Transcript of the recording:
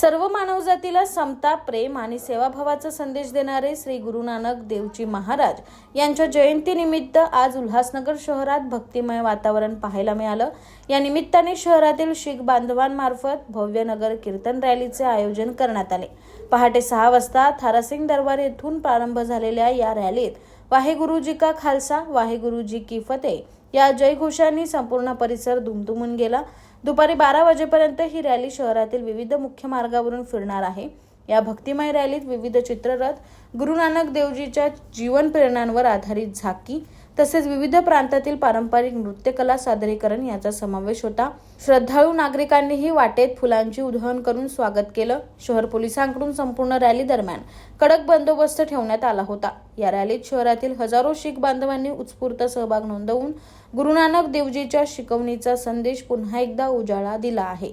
सर्व मानवजातीला समता प्रेम आणि सेवाभावाचा संदेश देणारे श्री गुरु नानक देवजी महाराज यांच्या जयंतीनिमित्त आज उल्हासनगर शहरात भक्तिमय वातावरण पाहायला मिळालं. या निमित्ताने शहरातील शीख बांधवांमार्फत भव्य नगर कीर्तन रॅलीचे आयोजन करण्यात आले. पहाटे सहा वाजता थारासिंग दरबार येथून प्रारंभ झालेल्या या रॅलीत वाहेगुरुजी का खालसा वाहेगुरुजी की फतेह या जयघोषांनी संपूर्ण परिसर दुमदुमून गेला. दुपारी बारा वाजेपर्यंत ही रॅली शहरातील विविध मुख्य मार्गावरून फिरणार आहे. या भक्तिमय रॅलीत विविध चित्ररथ गुरु नानक देवजीच्या जीवन प्रेरणांवर आधारित झाकी तसेच विविध प्रांतातील पारंपरिक नृत्यकला सादरीकरण याचा समावेश होता. श्रद्धाळू नागरिकांनीही वाटेत फुलांची उधळण करून स्वागत केलं. शहर पोलिसांकडून संपूर्ण रॅली दरम्यान कडक बंदोबस्त ठेवण्यात आला होता. या रॅलीत शहरातील हजारो शीख बांधवांनी उत्स्फूर्त सहभाग नोंदवून गुरुनानक देवजीच्या शिकवणीचा संदेश पुन्हा एकदा उजाळा दिला आहे.